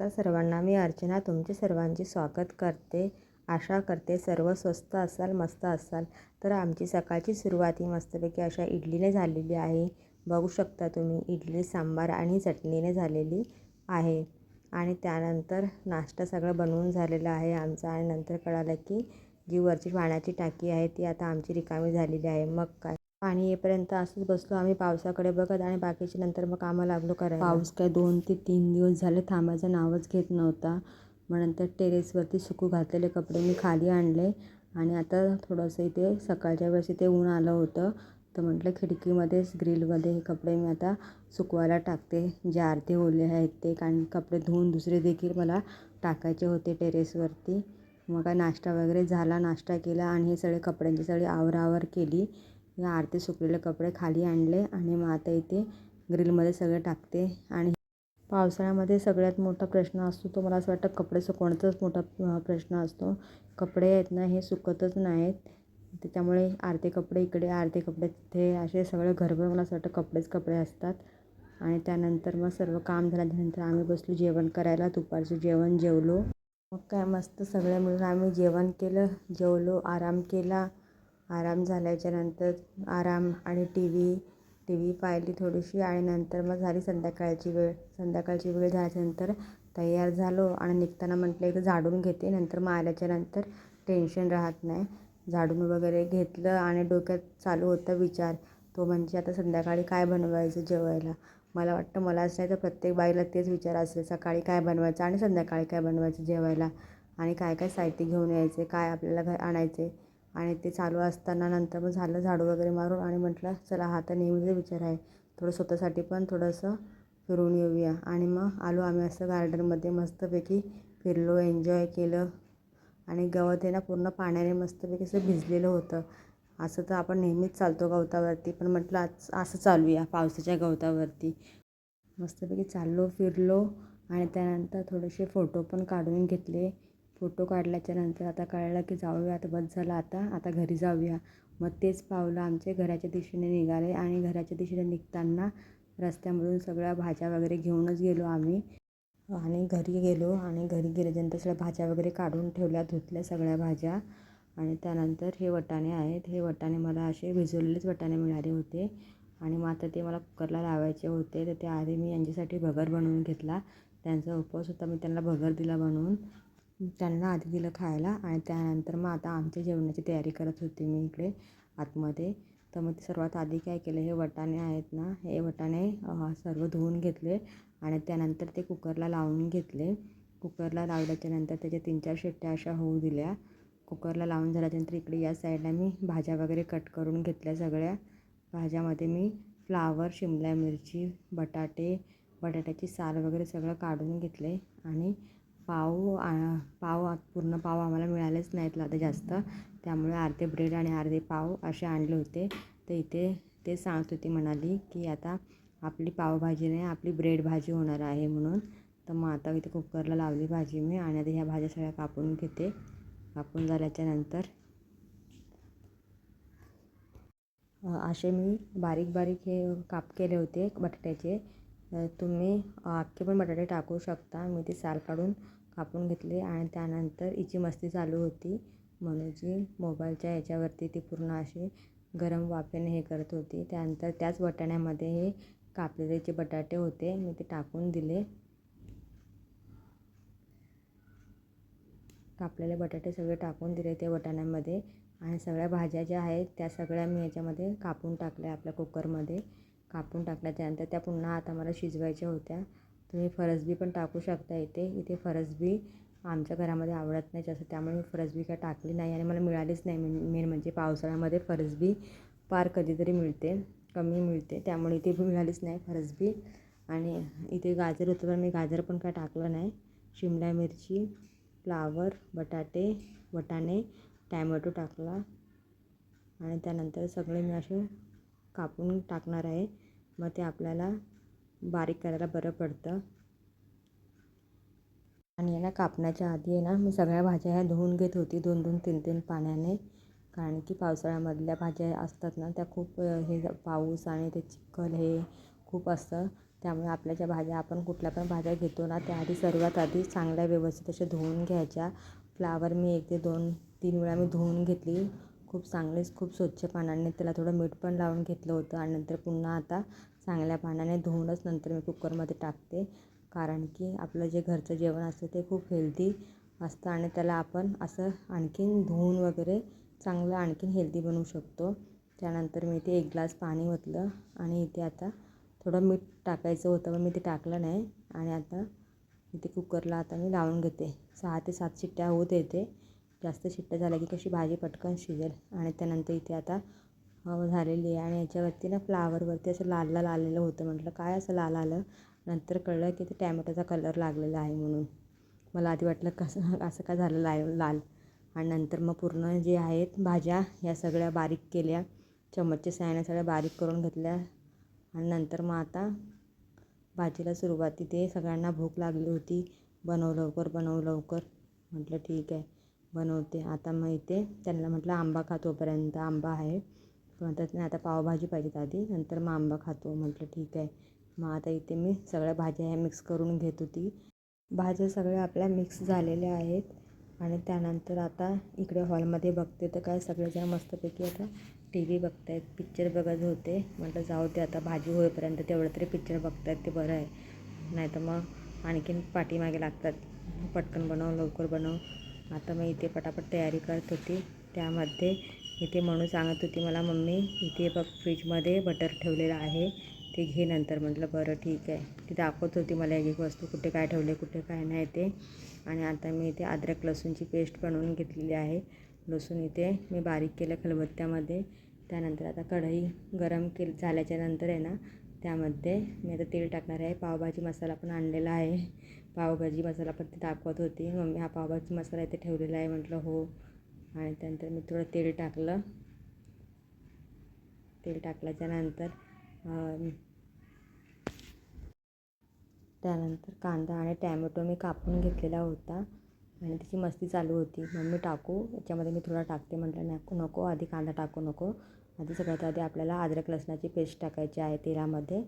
नमस्कार सर्वांना. मी अर्चना तुमचे सर्वांचे स्वागत करते. आशा करते सर्व स्वस्त असाल मस्त असाल. तर आमची सकाळची सुरुवात ही मस्तपैकी अशा इडलीने झालेली आहे. बघू शकता तुम्ही इडली सांबार आणि चटणीने झालेली आहे. आणि त्यानंतर नाश्ता सगळं बनवून झालेला आहे आमचा. आणि नंतर कळालं की जी वरची पाण्याची टाकी आहे ती आता आमची रिकामी झालेली आहे. मग काय? पाणी येईपर्यंत असंच बसलो. आम्ही पावसाकडे बघत आणि बाकीचे नंतर मग कामं लागलो करायला. पाऊस काय दोन ते तीन दिवस झाले थांबायचं नावच घेत नव्हता. मग नंतर टेरेसवरती सुकू घातलेले कपडे मी खाली आणले आणि आता थोडंसं इथे सकाळच्या वेळेस इथे ऊन आलं होतं. तर म्हटलं खिडकीमध्येच ग्रिलमध्ये हे कपडे मी आता सुकवायला टाकते. जे अर्धे ओले आहेत ते कारण कपडे धुवून दुसरे देखील मला टाकायचे होते टेरेसवरती. मग काय नाश्ता वगैरे झाला नाश्ता केला आणि हे सगळे कपड्यांची सगळी आवरावर केली. हे आरती सुकलेले कपडे खाली आणले आणि मग आता इथे ग्रिलमध्ये सगळे टाकते. आणि पावसाळ्यामध्ये सगळ्यात मोठा प्रश्न असतो तो मला असं वाटतं कपडे सुकवण्याचाच मोठा प्रश्न असतो. कपडे आहेत ना हे सुकतच नाहीत. त्याच्यामुळे अर्धे कपडे इकडे अर्धे कपडे तिथे असे सगळे घरभर मला असं वाटतं कपडेच कपडे असतात. आणि त्यानंतर मग सर्व काम झाल्यानंतर आम्ही बसलो जेवण करायला दुपारचं जेवण जेवलो. मग काय मस्त सगळे मिळून आम्ही जेवण केलं जेवलो आराम केला. आराम झाल्याच्यानंतर आराम आणि टी व्ही टी व्ही पाहिली थोडीशी आणि नंतर मग झाली संध्याकाळची वेळ. संध्याकाळची वेळ झाल्याच्यानंतर तयार झालो आणि निघताना म्हटलं एकदा झाडून घेते. नंतर मग आल्याच्यानंतर टेन्शन राहत नाही. झाडून वगैरे घेतलं आणि डोक्यात चालू होता विचार. तो म्हणजे आता संध्याकाळी काय बनवायचं जेवायला? मला वाटतं मलाच नाही तर प्रत्येक बाईला तेच विचार असेल सकाळी काय बनवायचं आणि संध्याकाळी काय बनवायचं जेवायला? आणि काय काय साहित्य घेऊन यायचे? काय आपल्याला घर आणायचे? आणि ते चालू असताना नंतर मग झालं झाडू वगैरे मारून आणि म्हटलं चला हा तर नेहमीचा विचार आहे. थोडं स्वतःसाठी पण थोडंसं फिरून येऊया. आणि मग आलो आम्ही असं गार्डनमध्ये मस्तपैकी फिरलो एन्जॉय केलं. आणि गवत आहे ना पूर्ण पाण्याने मस्तपैकी असं भिजलेलं होतं. असं तर आपण नेहमीच चालतो गवतावरती पण म्हटलं आज असं चालूया पावसाच्या गवतावरती. मस्तपैकी चाललो फिरलो आणि त्यानंतर थोडेसे फोटो पण काढून घेतले. फोटो काढल्याच्या नंतर आता कळलं की जाऊया आता बस झालं आता आता घरी जाऊया. मग तेच पावलं आमचे घराच्या दिशेने निघाले आणि घराच्या दिशेने निघताना रस्त्यामधून सगळ्या भाज्या वगैरे घेऊनच गेलो आम्ही. आणि घरी गेलो आणि घरी गेल्याच्यानंतर सगळ्या भाज्या वगैरे काढून ठेवल्या धुतल्या सगळ्या भाज्या. आणि त्यानंतर हे वटाणे आहेत. हे वटाणे मला असे भिजवलेलेच वटाणे मिळाले होते. आणि मग आता ते मला कुकरला लावायचे होते. तर त्याआधी मी यांच्यासाठी भगर बनवून घेतला. त्यांचा उपवास होता मी त्यांना भगर दिला बनवून त्यांना आधी दिलं खायला आणि त्यानंतर मग आता आमच्या जेवणाची तयारी करत होती मी इकडे आतमध्ये. तर मग ते सर्वात आधी काय केलं हे वटाणे आहेत ना हे वटाणे सर्व धुवून घेतले आणि त्यानंतर ते कुकरला लावून घेतले. कुकरला लावल्याच्यानंतर त्याच्या तीन चार शिट्ट्या अशा होऊ दिल्या. कुकरला लावून झाल्याच्यानंतर इकडे या साईडला मी भाज्या वगैरे कट करून घेतल्या सगळ्या. भाज्यामध्ये मी फ्लावर शिमला मिरची बटाटे बटाट्याची साल वगैरे सगळं काढून घेतले आणि पाव पाव पूर्ण पाव आम्हाला मिळालेच नाहीत आता जास्त. त्यामुळे अर्धे ब्रेड आणि अर्धे पाव असे आणले होते. तर इथे ते सांगत होती म्हणाली की आता आपली पावभाजी नाही आपली ब्रेड भाजी होणार आहे म्हणून. तर मग आता इथे कुकरला लावली भाजी मी आणि आता ह्या भाज्या सगळ्या कापून घेते. कापून झाल्याच्यानंतर असे मी बारीक बारीक हे काप केले होते बटाट्याचे. तुम्ही अख्खे पण बटाटे टाकू शकता. मी ते साल काढून कापून घेतले आणि त्यानंतर हिची मस्ती चालू होती. म्हणून जी मोबाईलच्या याच्यावरती ती पूर्ण अशी गरम वाफेने हे करत होती. त्यानंतर त्याच वाटाण्यामध्ये हे कापलेले जे बटाटे होते. मी ते टाकून दिले. कापलेले बटाटे सगळे टाकून दिले ते वाटाण्यामध्ये आणि सगळ्या भाज्या ज्या आहेत त्या सगळ्या मी याच्यामध्ये कापून टाकल्या आपल्या कुकरमध्ये. कापून टाकल्या त्यानंतर त्या पुन्हा आता मला शिजवायच्या होत्या. तुम्ही फरसबी पण टाकू शकता इथे. इथे फरसबी आमच्या घरामध्ये आवडत नाही जास्त त्यामुळे मी फरसबी काय टाकली नाही आणि मला मिळालीच नाही. मेन म्हणजे पावसाळ्यामध्ये फरसबी फार कधीतरी मिळते कमी मिळते. त्यामुळे इथे मिळालीच नाही फरसबी. आणि इथे गाजर होतं पण मी गाजर पण काय टाकलं नाही. शिमला मिरची फ्लावर बटाटे वटाणे टॅमॅटो टाकला. आणि त्यानंतर सगळे मी असे कापून टाकणार आहे. मग ते आपल्याला बारीक करायला बरं पडतं. आणि ना कापण्याच्या आधी आहे ना मी सगळ्या भाज्या ह्या धुवून घेत होती. दोन दोन तीन तीन पाण्याने. कारण की पावसाळ्यामधल्या भाज्या असतात ना त्या खूप हे पाऊस आणि ते चिखल हे खूप असतं. त्यामुळे आपल्या ज्या भाज्या आपण कुठल्या पण भाज्या घेतो ना त्या आधी सर्वात आधी चांगल्या व्यवस्थित अशा धुवून घ्यायच्या. फ्लावर मी एक ते दोन तीन वेळा मी धुवून घेतली. खूप चांगलीच खूप स्वच्छ पाण्याने त्याला थोडं मीठ पण लावून घेतलं होतं. आणि नंतर पुन्हा आता चांगल्या पाण्याने धुवूनच नंतर मी कुकरमध्ये टाकते. कारण की आपलं जे घरचं जेवण असतं ते खूप हेल्दी असतं आणि त्याला आपण असं आणखीन धुवून वगैरे चांगलं आणखीन हेल्दी बनवू शकतो. त्यानंतर मी ते एक ग्लास पाणी ओतलं आणि इथे आता थोडं मीठ टाकायचं होतं पण मी ते टाकलं नाही. आणि आता इथे कुकरला आता मी लावून घेते. सहा ते सात शिट्ट्या होत येते. जास्त शिट्ट्या झाल्या की कशी भाजी पटकन शिजेल. आणि त्यानंतर इथे आता झालेली आहे. आणि याच्यावरती ना फ्लावरवरती असं लाल लाल आलेलं होतं. म्हटलं काय असं लाल आलं? नंतर कळलं की ते टॅमॅटोचा कलर लागलेला आहे म्हणून. मला आधी वाटलं कसं असं का झालं लाल लाल? आणि नंतर मग पूर्ण जे आहेत भाज्या ह्या सगळ्या बारीक केल्या. चम्मचच्या साहाय्याने सगळ्या बारीक करून घेतल्या. आणि नंतर मग आता भाजीला सुरुवात इथे सगळ्यांना भूक लागली होती. बनव लवकर बनव लवकर. म्हटलं ठीक आहे. बनवते. आता मग इथे त्यांना म्हटलं आंबा खा तोपर्यंत. आंबा आहे. म्हणतात नाही आता पावभाजी पाहिजेत आधी नंतर मग आंबा खातो. म्हटलं ठीक आहे. मग आता इथे मी सगळ्या भाज्या ह्या मिक्स करून घेत होती. भाज्या सगळ्या आपल्या मिक्स झालेल्या आहेत. आणि त्यानंतर आता इकडे हॉलमध्ये बघते तर काय सगळेजण मस्तपैकी आता टी व्ही बघत आहेत पिक्चर बघत होते. म्हटलं जाऊ दे आता भाजी होईपर्यंत तेवढं तरी पिक्चर बघत आहेत ते बरं आहे. नाही तर मग आणखीन पाठीमागे लागतात. पटकन बनव लवकर बनव. आता मी इथे पटापट तयारी करत होती. त्यामध्ये इथे म्हणून सांगत होती मला मम्मी इथे बघ फ्रीजमध्ये बटर ठेवलेलं आहे ते घे नंतर. म्हटलं बरं ठीक आहे. ती दाखवत होती मला एक एक वस्तू कुठे काय ठेवले कुठे काय नाही ते. आणि आता मी इथे अद्रक लसूणची पेस्ट बनवून घेतलेली आहे. लसूण इथे मी बारीक केलं खलबत्त्यामध्ये. त्यानंतर आता कढई गरम केली झाल्याच्यानंतर आहे ना त्यामध्ये मी आता तेल टाकणार आहे. पावभाजी मसाला पण आणलेला आहे. पावभाजी मसाला पण ती दाखवत होती. मम्मी हा पावभाजी मसाला इथे ठेवलेला आहे. म्हटलं हो. आणि त्यानंतर मी थोडं तेल टाकलं. तेल टाकल्याच्यानंतर त्यानंतर कांदा आणि टॅमॅटो मी कापून घेतलेला होता. आणि त्याची मस्ती चालू होती. मग मी टाकू. याच्यामध्ये मी थोडा टाकते म्हटलं नको नको आधी कांदा टाकू नको. आधी सगळ्यात आधी आपल्याला अद्रक लसणाची पेस्ट टाकायची आहे तेलामध्ये.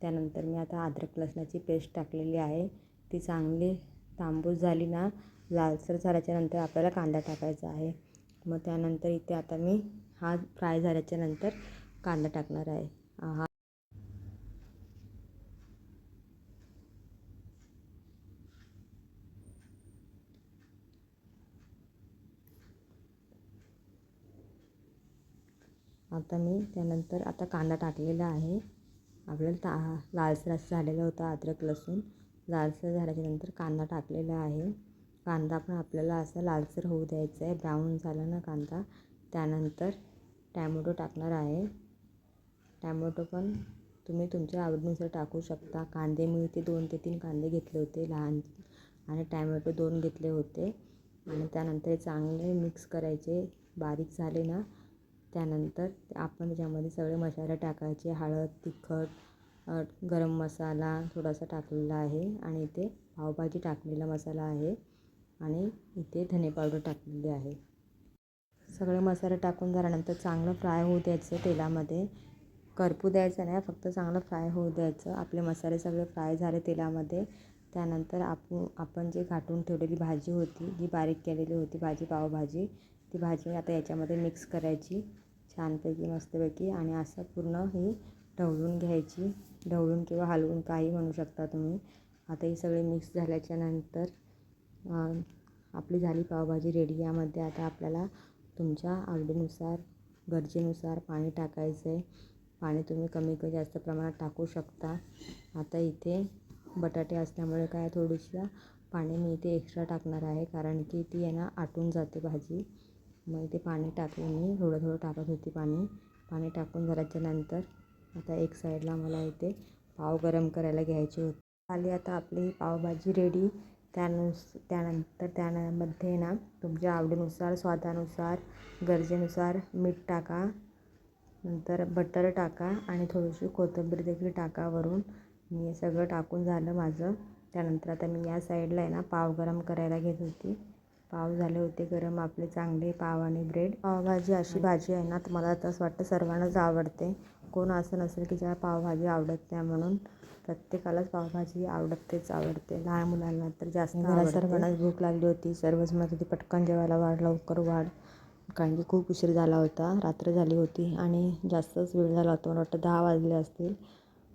त्यानंतर मी आता अद्रक लसणाची पेस्ट टाकलेली आहे. ती चांगली तांबूस झाली ना लालसर झाल्याच्यानंतर आपल्याला कांदा टाकायचा आहे. मग त्यानंतर इथे आता मी हा फ्राय झाल्याच्यानंतर कांदा टाकणार आहे. हा आता मी त्यानंतर आता कांदा टाकलेला आहे. आपल्याला ता लालसर असं झालेलं होतं अद्रक लसूण. लालसर झाल्याच्यानंतर कांदा टाकलेला आहे. कांदा पण आपल्याला असं लालसर होऊ द्यायचं आहे. ब्राऊन झाला ना कांदा त्यानंतर टॅमॅटो टाकणार आहे. टॅमॅटो पण तुम्ही तुमच्या आवडीनुसार टाकू शकता. कांदे मी इथे दोन ते तीन कांदे घेतले होते लहान आणि टॅमॅटो दोन घेतले होते. आणि त्यानंतर चांगले मिक्स करायचे. बारीक झाले ना त्यानंतर आपण त्याच्यामध्ये सगळे मसाले टाकायचे. हळद तिखट गरम मसाला थोडासा टाकलेला आहे. आणि इथे पावभाजी टाकलेला मसाला आहे. आणि इथे धने पावडर टाकलेली आहे. सगळे मसाले टाकून झाल्यानंतर चांगलं फ्राय होऊ द्यायचं तेलामध्ये. करपू द्यायचं नाही फक्त चांगलं फ्राय होऊ द्यायचं. आपले मसाले सगळे फ्राय झाले तेलामध्ये. त्यानंतर आपण आपण जे घाटून ठेवलेली भाजी होती जी बारीक केलेली होती भाजी पावभाजी ती भाजी आता याच्यामध्ये मिक्स करायची. छानपैकी मस्तपैकी आणि असं पूर्ण ही ढवळून घ्यायची. ढवळून किंवा हलवून काही म्हणू शकता तुम्ही. आता ही सगळी मिक्स झाल्याच्यानंतर आपली झाली पावभाजी रेडी यामध्ये आता आपल्याला तुमच्या आवडीनुसार गरजेनुसार पाणी टाकायचं आहे पाणी तुम्ही कमी कमी जास्त प्रमाणात टाकू शकता. आता इथे बटाटे असल्यामुळे काय थोडीशी पाणी मी इथे एक्स्ट्रा टाकणार आहे. कारण की ती आहे ना आटून जाते भाजी. मग इथे पाणी टाकून मी थोडं थोडं टाकत होती पाणी. पाणी टाकून झाल्याच्यानंतर आता एक साईडला मला इथे पाव गरम करायला घ्यायचे होते. आली आता आपली पावभाजी रेडी त्यानुस त्यानंतर त्यामध्ये ना तुमच्या आवडीनुसार स्वादानुसार गरजेनुसार मीठ टाका. नंतर बटर टाका आणि थोडीशी कोथिंबीर देखील टाका वरून. मी हे सगळं टाकून झालं माझं. त्यानंतर आता मी या साईडला आहे ना पाव गरम करायला घेत होती. पाव झाले होते गरम आपले चांगले पाव आणि ब्रेड. पावभाजी अशी भाजी आहे ना तर मला तर असं वाटतं सर्वांनाच आवडते. कोण असं नसेल की ज्याला पावभाजी आवडत नाही म्हणून. प्रत्येकालाच पावभाजी आवडतेच आवडते. लहान मुलांना तर जास्त सर्वांनाच भूक लागली होती. सर्वच म्हणत होते पटकन जेवायला वाढ लवकर वाढ. कारण की खूप उशीर झाला होता रात्र झाली होती आणि जास्तच वेळ झाला होता. मला वाटतं दहा वाजले असतील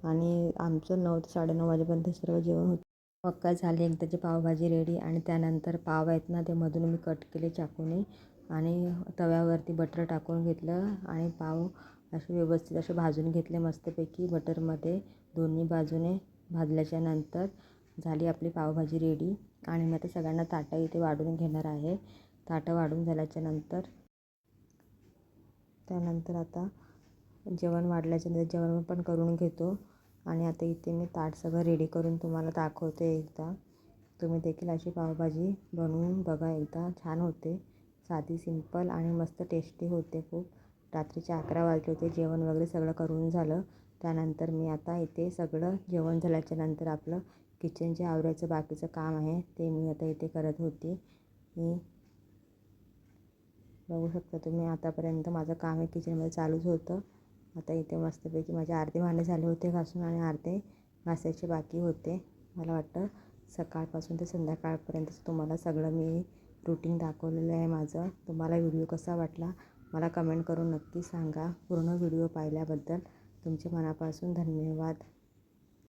आणि आमचं नऊ ते साडेनऊ वाजेपर्यंत सर्व जेवण होतं. मग काय झाले एकदाची पावभाजी रेडी आणि त्यानंतर पाव आहेत ना ते मधून मी कट केले चाकूने आणि तव्यावरती बटर टाकून घेतलं आणि पाव असे व्यवस्थित असे भाजून घेतले मस्तपैकी बटरमध्ये. दोन्ही बाजूने भाजल्याच्यानंतर झाली आपली पावभाजी रेडी आणि मी आता सगळ्यांना ताटं इथे वाढून घेणार आहे. ताटं वाढून झाल्याच्यानंतर त्यानंतर आता जेवण वाढल्याच्यानंतर जेवण पण करून घेतो. आणि आता इथे मी ताट सगळं रेडी करून तुम्हाला दाखवते एकदा. तुम्ही देखील अशी पावभाजी बनवून बघा एकदा. छान होते. साधी सिंपल आणि मस्त टेस्टी होते खूप. रात्रीचे अकरा वाजले होते जेवण वगैरे सगळं करून झालं. त्यानंतर मी आता इथे सगळं जेवण झाल्याच्यानंतर आपलं किचन जे आवरायचं बाकीचं काम आहे ते मी आता इथे करत होती. मी बघू शकता तुम्ही आतापर्यंत माझं काम हे किचनमध्ये चालूच होतं. आता इथे मस्तपैकी माझे अर्धे भांडे झाले होते घासून आणि अर्धे घासायचे बाकी होते. मला वाटतं सकाळपासून ते संध्याकाळपर्यंत तुम्हाला सगळं मी रुटीन दाखवलेलं आहे माझं. तुम्हाला व्हिडिओ कसा वाटला? मला कमेंट करून नक्की सांगा. पूर्ण व्हिडिओ पाहिल्याबद्दल तुमचे मनापासून धन्यवाद.